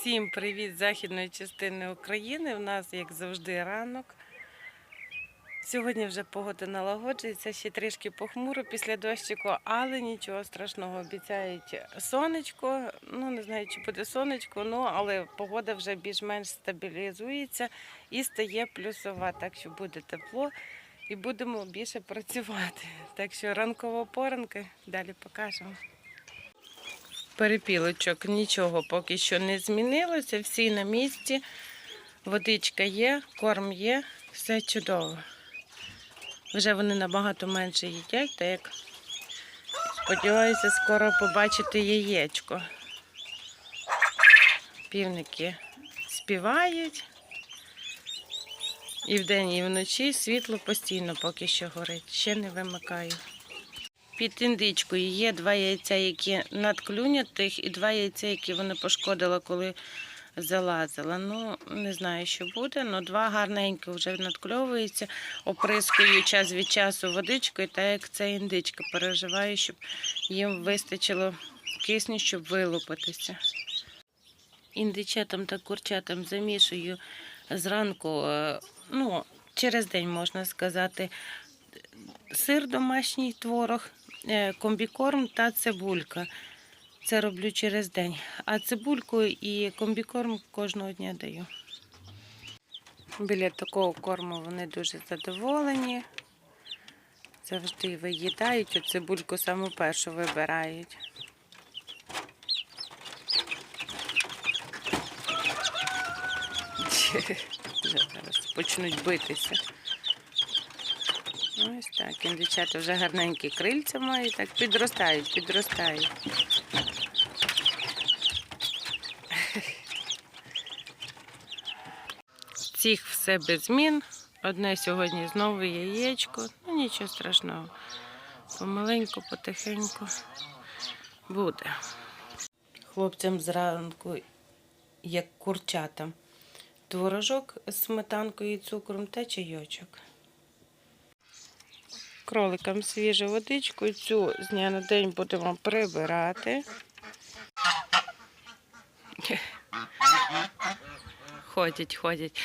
Всім привіт з західної частини України. У нас, як завжди, ранок. Сьогодні вже погода налагоджується, ще трішки похмуро після дощику, але нічого страшного. Обіцяють сонечко. Ну не знаю, чи буде сонечко, ну але погода вже більш-менш стабілізується і стає плюсова, так що буде тепло і будемо більше працювати. Так що ранкова поранка, далі покажемо. Перепілочок нічого поки що не змінилося, всі на місці. Водичка є, корм є, все чудово. Вже вони набагато менше їдять, так як сподіваюся скоро побачити яєчко. Півники співають. І вдень, і вночі світло постійно поки що горить. Ще не вимикаю. Під індичкою є два яйця, які надклюнятих, і два яйця, які вони пошкодила, коли залазила. Ну, не знаю, що буде, але два гарненькі вже надкльовуються, оприскую час від часу водичкою, так як це індичка. Переживаю, щоб їм вистачило кисню, щоб вилупитися. Індичатам та курчатам замішую зранку, е, ну, через день можна сказати, сир домашній творог, комбікорм та цибулька. Це роблю через день. А цибульку і комбікорм кожного дня даю. Біля такого корму вони дуже задоволені. Завжди виїдають, а цибульку саму першу вибирають. Зараз почнуть битися. Ось так, індичата вже гарненькі крильця мають, так підростають, підростають. Цих все без змін. Одне сьогодні знову яєчко. Ну нічого страшного. Помаленьку, потихеньку буде. Хлопцям зранку, як курчатам, творожок з сметанкою і цукром та чайочок кроликам свіжу водичку. Цю з дня на день будемо прибирати. Ходять, ходять.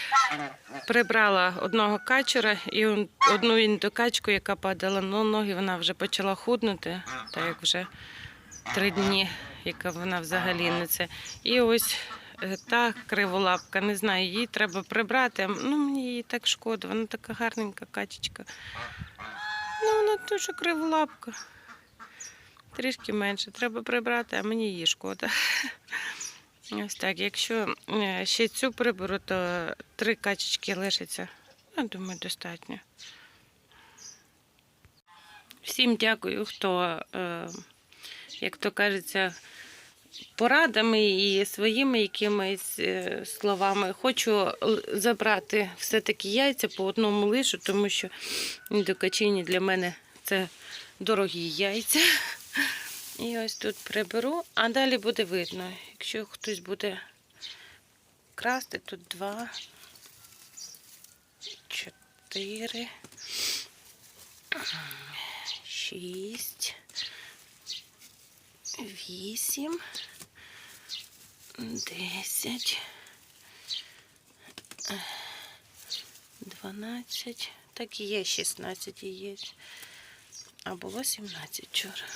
Прибрала одного качера і одну індокачку, яка падала на ноги, вона вже почала худнути, так як вже три дні, яка вона взагалі не це. І ось е, та криволапка, не знаю, її треба прибрати. Ну, мені її так шкода, вона така гарненька качечка. Ну, вона дуже криволапка. Трішки менше. Треба прибрати, а мені її шкода. Ось так. Якщо е, ще цю приберу, то три качечки лишиться. Я думаю, достатньо. Всім дякую, хто, е, як то кажеться, порадами і своїми якимись е, словами. Хочу забрати все-таки яйця по одному лишу, тому що індокачині для мене це дорогі яйця. І ось тут приберу, а далі буде видно. Якщо хтось буде красти, тут два, чотири, шість, вісім, десять, дванадцять. Так є 16 яєць. А було 17 вчора.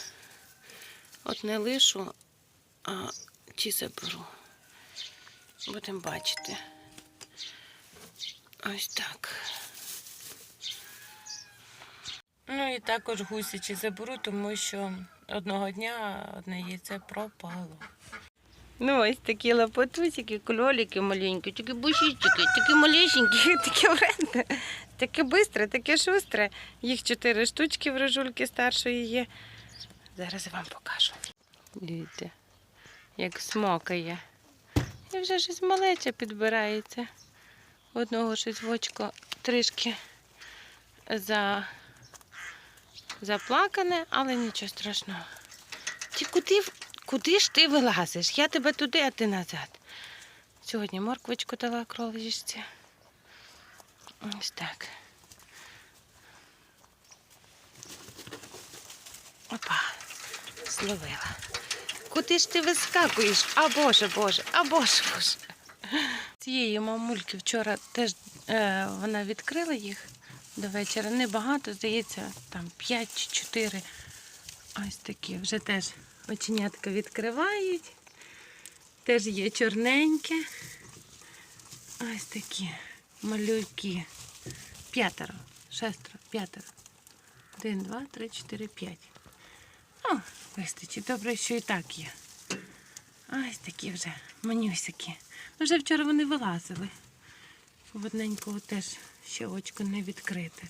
От не лишу, а ті заберу. Будемо бачити. Ось так. Ну і також гусячі заберу, тому що одного дня одне яйце пропало. Ну, ось такі лапотусики, кльоліки маленькі, такі бушічки, такі малесенькі, такі вредне, таке бистре, таке шустре. Їх чотири штучки в рижульки старшої є. Зараз я вам покажу. Дивіться, як смокає. І вже щось малече підбирається. Одного щось в очко трішки за... заплакане, але нічого страшного. Ти куди, куди ж ти вилазиш? Я тебе туди, а ти назад. Сьогодні морквочку дала кроличці. Ось так. Опа, зловила. куди ж ти вискакуєш? А Боже, Боже, а Боже, Боже. Цієї мамульки вчора теж е, вона відкрила їх до вечора. Небагато, здається, там 5 чи 4. Ось такі. Вже теж оченятка відкривають. Теж є чорненьке. Ось такі малюки. П'ятеро, шестеро, п'ятеро. Один, два, три, чотири, п'ять. О, вистачить. Добре, що і так є. Ось такі вже манюсики. Вже вчора вони вилазили. Одненького теж ще очко не відкрите.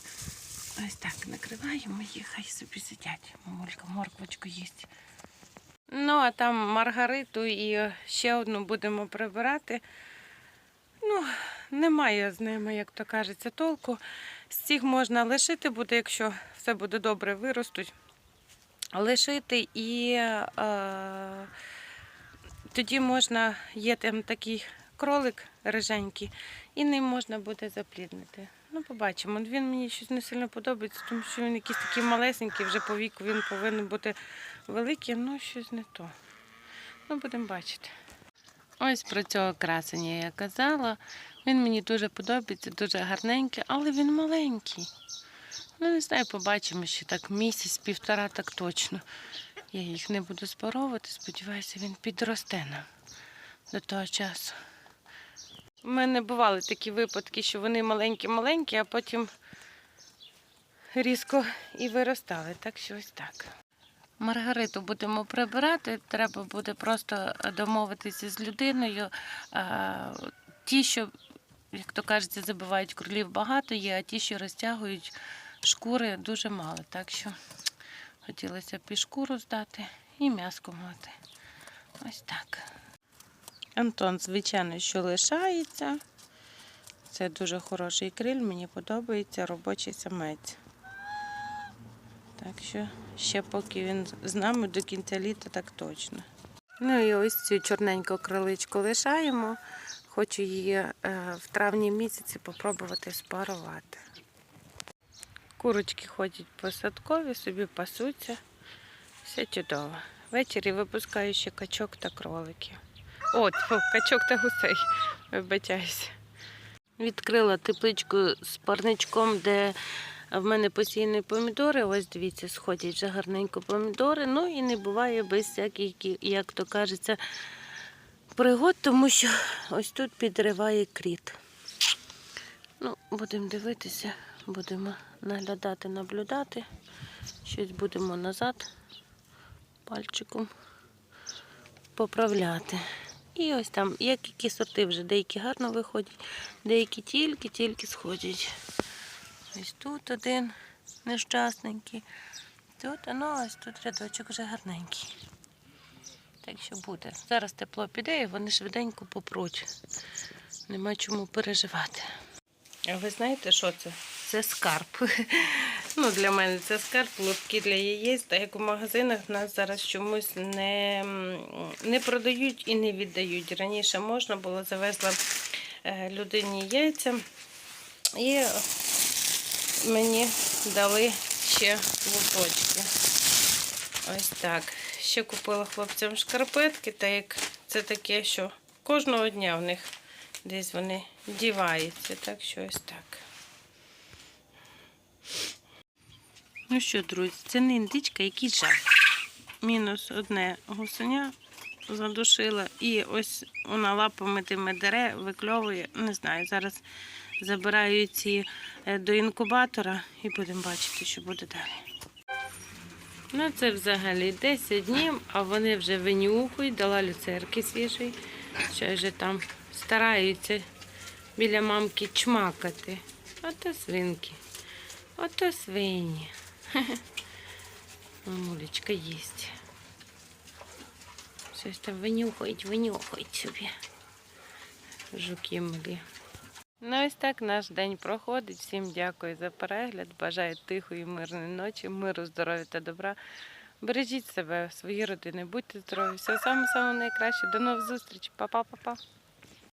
Ось так накриваємо їх, хай собі сидять. Мамулька морквочку їсть. Ну, а там Маргариту і ще одну будемо прибирати. Ну, немає з ними, як то кажеться, толку. З цих можна лишити буде, якщо все буде добре, виростуть. Лишити і е, тоді можна, є там такий кролик риженький, і ним можна буде запліднити. Ну, побачимо. Він мені щось не сильно подобається, тому що він якийсь такий малесенький, вже по віку він повинен бути великий, ну щось не то. Ну, будемо бачити. Ось про цього красення я казала. Він мені дуже подобається, дуже гарненький, але він маленький. Ну, не знаю, побачимо ще так місяць-півтора, так точно. Я їх не буду спаровувати, сподіваюся, він підросте нам до того часу. У мене бували такі випадки, що вони маленькі-маленькі, а потім різко і виростали. Так що ось так. Маргариту будемо прибирати. Треба буде просто домовитися з людиною. Ті, що, як то кажеться, забивають кролів багато є, а ті, що розтягують шкури, дуже мало. Так що хотілося б і шкуру здати, і м'яско мати. Ось так. Антон, звичайно, що лишається. Це дуже хороший криль, мені подобається робочий самець. Так що ще поки він з нами до кінця літа, так точно. Ну і ось цю чорненьку криличку лишаємо. Хочу її е, в травні місяці попробувати спарувати. Курочки ходять по садкові, собі пасуться. Все чудово. Ввечері випускаю ще качок та кроликів. От, качок та гусей. Вибачаюся. Відкрила тепличку з парничком, де в мене постійні помідори. Ось дивіться, сходять вже гарненько помідори. Ну і не буває без всяких, як то кажеться, пригод, тому що ось тут підриває кріт. Ну, будемо дивитися, будемо наглядати, наблюдати. Щось будемо назад пальчиком поправляти. І ось там, як які сорти вже, деякі гарно виходять, деякі тільки-тільки сходять. Ось тут один нещасненький. Тут, ну ось тут рядочок вже гарненький. Так що буде. Зараз тепло піде і вони швиденько попруть. Нема чому переживати. А ви знаєте, що це? Це скарб. Ну, для мене це скарб, лотки для яєць, так як у магазинах нас зараз чомусь не, не продають і не віддають. Раніше можна було, завезла е, людині яйця і мені дали ще лоточки. Ось так. Ще купила хлопцям шкарпетки, так як це таке, що кожного дня в них десь вони діваються. Так що ось так. Ну що, друзі, це не індичка, який жах. Мінус одне гусеня задушила. І ось вона лапами тими дере, викльовує. Не знаю, зараз забираю ці е, до інкубатора і будемо бачити, що буде далі. Ну, це взагалі 10 днів, а вони вже винюхують, дала люцерки свіжий. Ще вже там стараються біля мамки чмакати. Ото свинки. Ото свині. Мамулечка їсть. Щось там винюхають, винюхають собі. Жуки малі. Ну, ось так наш день проходить. Всім дякую за перегляд. Бажаю тихої, мирної ночі, миру, здоров'я та добра. Бережіть себе, свої родини, будьте здорові. Самого самого найкраще. До нових зустрічей. Па-па-па-па.